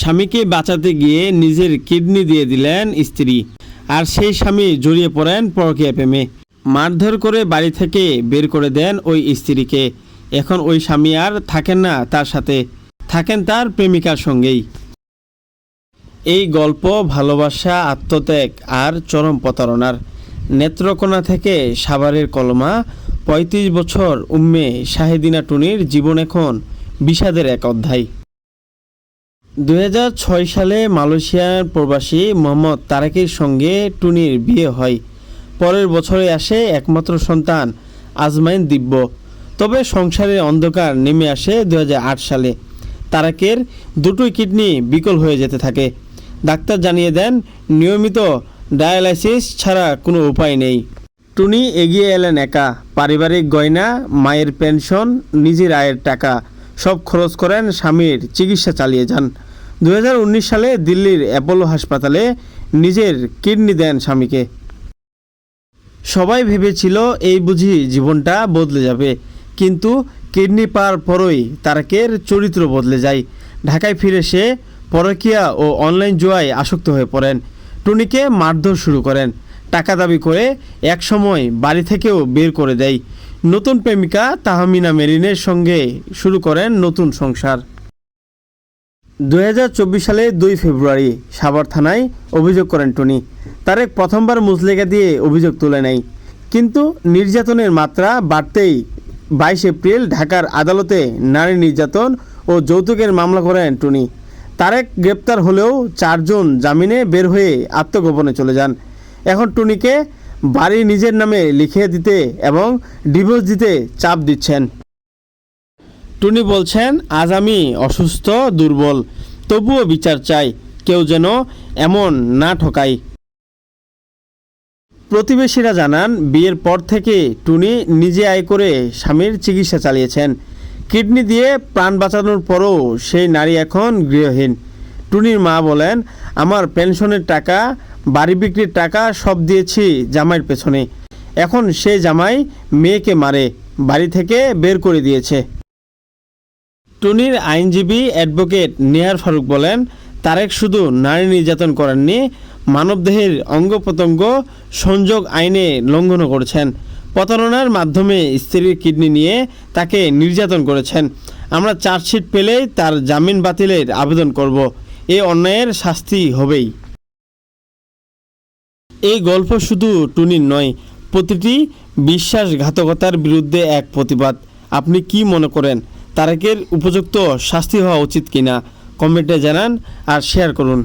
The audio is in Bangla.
স্বামীকে বাঁচাতে গিয়ে নিজের কিডনি দিয়ে দিলেন স্ত্রী। আর সেই স্বামী জড়িয়ে পড়েন পরকীয়া প্রেমে। মারধর করে বাড়ি থেকে বের করে দেন ওই স্ত্রীকে। এখন ওই স্বামী আর থাকেন না তার সাথে। থাকেন তার প্রেমিকার সঙ্গেই। এই গল্প ভালোবাসা, আত্মত্যাগ আর চরম প্রতারণার নেত্রকোনা থেকে সাভারের কলমা ৩৫ বছর উম্মে শাহেদিনা টুনির জীবন এখন বিষাদের এক অধ্যায়। দুই হাজার ছয় সালে মালয়েশিয়ার প্রবাসী মোহাম্মদ তারেকের সঙ্গে টুনির বিয়ে হয়। পরের বছরে আসে একমাত্র সন্তান, আজমাইন দিব্য। তবে সংসারের অন্ধকার নেমে আসে দুই হাজার আট সালে। তারাকের দুটোই কিডনি বিকল হয়ে যেতে থাকে। ডাক্তার জানিয়ে দেন, নিয়মিত ডায়ালাইসিস ছাড়া কোনো উপায় নেই। টুনি এগিয়ে এলেন একা। পারিবারিক গয়না, মায়ের পেনশন, নিজের আয়ের টাকা, সব খরচ করেন স্বামীর চিকিৎসা চালিয়ে যান। দু হাজার উনিশ সালে দিল্লির অ্যাপোলো হাসপাতালে নিজের কিডনি দেন স্বামীকে। সবাই ভেবেছিল এই বুঝি জীবনটা বদলে যাবে, কিন্তু কিডনি পাওয়ার পরই তারকের চরিত্র বদলে যায়। ঢাকায় ফিরে সে পরকীয়া ও অনলাইন জুয়ায় আসক্ত হয়ে পড়েন। টুনিকে মারধর শুরু করেন। টাকা দাবি করে একসময় বাড়ি থেকেও বের করে দেয়। নতুন প্রেমিকা তাহমিনা মেরিনের সঙ্গে শুরু করেন নতুন সংসার। দুই হাজার চব্বিশ সালে দুই ফেব্রুয়ারি সাভার থানায় অভিযোগ করেন টুনি। তারেক প্রথমবার মুসলেখা দিয়ে অভিযোগ তুলে নেয়। কিন্তু নির্যাতনের মাত্রা বাড়তেই বাইশ এপ্রিল ঢাকার আদালতে নারী নির্যাতন ও যৌতুকের মামলা করেন টুনি। তারেক গ্রেপ্তার হলেও চারজন জামিনে বের হয়ে আত্মগোপনে চলে যান। এখন টুনিকে বাড়ি নিজের নামে লিখে দিতে এবং ডিভোর্স দিতে চাপ দিচ্ছেন। টুনি বলছেন, আজ আমি অসুস্থ, দুর্বল। তবুও বিচার চাই, কেউ যেন এমন না ঠকায়। প্রতিবেশীরা জানান, বিয়ের পর থেকে টুনি নিজে আয় করে স্বামীর চিকিৎসা চালিয়েছেন। কিডনি দিয়ে প্রাণ বাঁচানোর পরও সেই নারী এখন গৃহহীন। টুনির মা বলেন, আমার পেনশনের টাকা, বাড়ি বিক্রির টাকা সব দিয়েছি জামাইয়ের পেছনে। এখন সেই জামাই মেয়েকে মারে, বাড়ি থেকে বের করে দিয়েছে। টুনির আইনজীবী অ্যাডভোকেট নেহার ফারুক বলেন, তারেক শুধু নারী নির্যাতন করেননি, মানবদেহের অঙ্গ প্রত্যঙ্গ সংযোগ আইনে লঙ্ঘনও করেছেন। প্রতারণার মাধ্যমে স্ত্রীর কিডনি নিয়ে তাকে নির্যাতন করেছেন। আমরা চার্জশিট পেলেই তার জামিন বাতিলের আবেদন করব। এ অন্যায়ের শাস্তি হবেই। এই গল্প শুধু টুনির নয়, প্রতিটি বিশ্বাসঘাতকতার বিরুদ্ধে এক প্রতিবাদ। আপনি কি মনে করেন? তারেকের উপযুক্ত শাস্তি হওয়া উচিত কিনা কমেন্টে জানান আর শেয়ার করুন।